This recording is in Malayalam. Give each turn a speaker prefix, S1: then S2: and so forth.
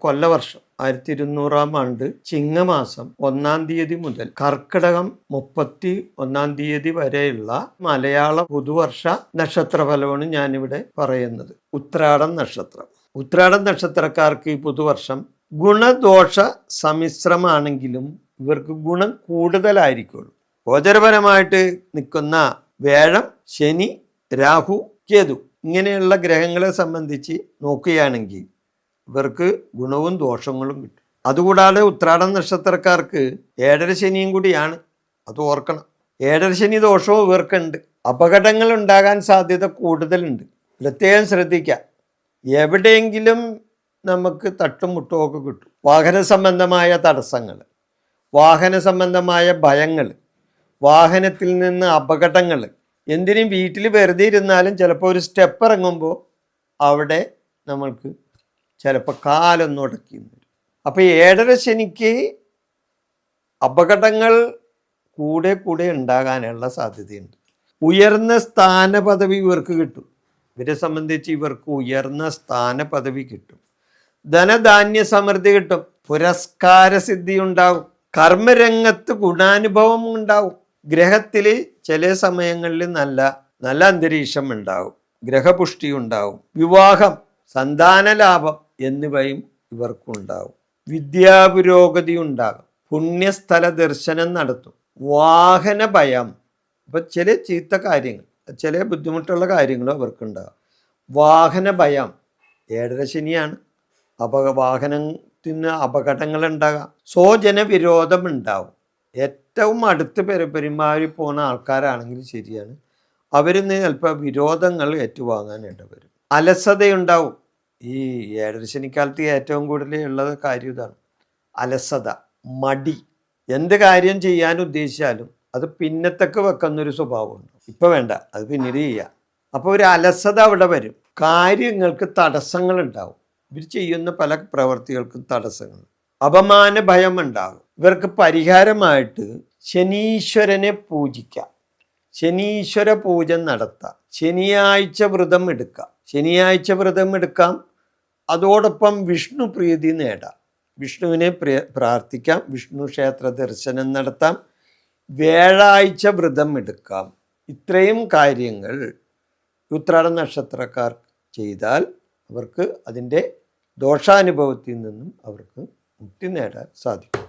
S1: കൊല്ലവർഷം ആയിരത്തി ഇരുന്നൂറാം ആണ്ട് ചിങ്ങമാസം ഒന്നാം തീയതി മുതൽ കർക്കിടകം മുപ്പത്തി ഒന്നാം തീയതി വരെയുള്ള മലയാള പുതുവർഷ നക്ഷത്രഫലമാണ് ഞാനിവിടെ പറയുന്നത്. ഉത്രാടം നക്ഷത്രം. ഉത്രാടം നക്ഷത്രക്കാർക്ക് ഈ പുതുവർഷം ഗുണദോഷ സമ്മിശ്രമാണെങ്കിലും ഇവർക്ക് ഗുണം കൂടുതലായിരിക്കുള്ളൂ. ഗോചരപരമായിട്ട് നിൽക്കുന്ന വേഴം ശനി രാഹു കേതു ഇങ്ങനെയുള്ള ഗ്രഹങ്ങളെ സംബന്ധിച്ച് നോക്കുകയാണെങ്കിൽ ഇവർക്ക് ഗുണവും ദോഷങ്ങളും കിട്ടും. അതുകൂടാതെ ഉത്രാടം നക്ഷത്രക്കാർക്ക് ഏഴര ശനിയും കൂടിയാണ്. അത് ഓർക്കണം. ഏഴര ശനി ദോഷവും ഇവർക്കുണ്ട്. അപകടങ്ങൾ ഉണ്ടാകാൻ സാധ്യത കൂടുതലുണ്ട്. പ്രത്യേകം ശ്രദ്ധിക്കുക. എവിടെയെങ്കിലും നമുക്ക് തട്ടും മുട്ടും ഒക്കെ കിട്ടും. വാഹന സംബന്ധമായ തടസ്സങ്ങൾ വാഹന സംബന്ധമായ ഭയങ്ങൾ വാഹനത്തിൽ നിന്ന് അപകടങ്ങൾ എന്തിനും വീട്ടിൽ വെറുതെ ഇരുന്നാലും ചിലപ്പോൾ ഒരു സ്റ്റെപ്പ് ഇറങ്ങുമ്പോൾ അവിടെ നമ്മൾക്ക് ചിലപ്പോൾ ഉടക്കി വരും. അപ്പോൾ ഏഴര ശനിക്ക് അപകടങ്ങൾ കൂടെ കൂടെ ഉണ്ടാകാനുള്ള സാധ്യതയുണ്ട്. ഉയർന്ന സ്ഥാന പദവി ഇവർക്ക് കിട്ടും. ഇവരെ സംബന്ധിച്ച് ഇവർക്ക് ഉയർന്ന സ്ഥാന പദവി കിട്ടും. ധനധാന്യ സമൃദ്ധി കിട്ടും. പുരസ്കാര സിദ്ധി ഉണ്ടാവും. കർമ്മരംഗത്ത് ഗുണാനുഭവം ഉണ്ടാവും. ഗ്രഹത്തിൽ ചില സമയങ്ങളിൽ നല്ല നല്ല അന്തരീക്ഷം ഉണ്ടാവും. ഗ്രഹപുഷ്ടി ഉണ്ടാവും. വിവാഹം സന്താന ലാഭം എന്നിവയും ഇവർക്കുണ്ടാവും. വിദ്യാപുരോഗതി ഉണ്ടാകും പുണ്യസ്ഥല ദർശനം നടത്തും. വാഹന ഭയം അപ്പം ചില ചീത്ത കാര്യങ്ങൾ ചില ബുദ്ധിമുട്ടുള്ള കാര്യങ്ങളും അവർക്കുണ്ടാകും. വാഹന ഭയം ഏഴര ശനിയാണ്. അപക വാഹനത്തിന് അപകടങ്ങൾ ഉണ്ടാകാം സ്വജന വിരോധം ഉണ്ടാവും ഏറ്റവും അടുത്ത് പെരു പെരുമാറി പോകുന്ന ആൾക്കാരാണെങ്കിൽ ശരിയാണ്. അവരിൽ നിന്ന് ചിലപ്പോൾ വിരോധങ്ങൾ ഏറ്റുവാങ്ങാൻ ഇടവരും അലസതയുണ്ടാവും. ഈ ഏഴരശനിക്കാലത്ത് ഏറ്റവും കൂടുതൽ ഉള്ളത് കാര്യം ഇതാണ്. അലസത മടി. എന്ത് കാര്യം ചെയ്യാൻ ഉദ്ദേശിച്ചാലും അത് പിന്നത്തേക്ക് വെക്കുന്നൊരു സ്വഭാവമുണ്ട്. ഇപ്പം വേണ്ട അത് പിന്നീട് ചെയ്യാം. അപ്പോൾ ഒരു അലസത അവിടെ വരും. കാര്യങ്ങൾക്ക് തടസ്സങ്ങൾ ഉണ്ടാവും ഇവർ ചെയ്യുന്ന പല പ്രവൃത്തികൾക്കും തടസ്സങ്ങൾ. അപമാന ഭയം ഉണ്ടാകും ഇവർക്ക് പരിഹാരമായിട്ട് ശനീശ്വരനെ പൂജിക്കാം. ശനീശ്വര പൂജ നടത്താം. ശനിയാഴ്ച വ്രതം എടുക്കാം. ശനിയാഴ്ച വ്രതം എടുക്കാം. അതോടൊപ്പം വിഷ്ണു പ്രീതി നേടാം. വിഷ്ണുവിനെ പ്രാർത്ഥിക്കാം. വിഷ്ണു ക്ഷേത്ര ദർശനം നടത്താം. വ്യാഴാഴ്ച വ്രതം എടുക്കാം. ഇത്രയും കാര്യങ്ങൾ ഉത്രാട നക്ഷത്രക്കാർ ചെയ്താൽ അവർക്ക് അതിന്റെ ദോഷാനുഭവത്തിൽ നിന്നും അവർക്ക് മുക്തി നേടാൻ സാധിക്കും.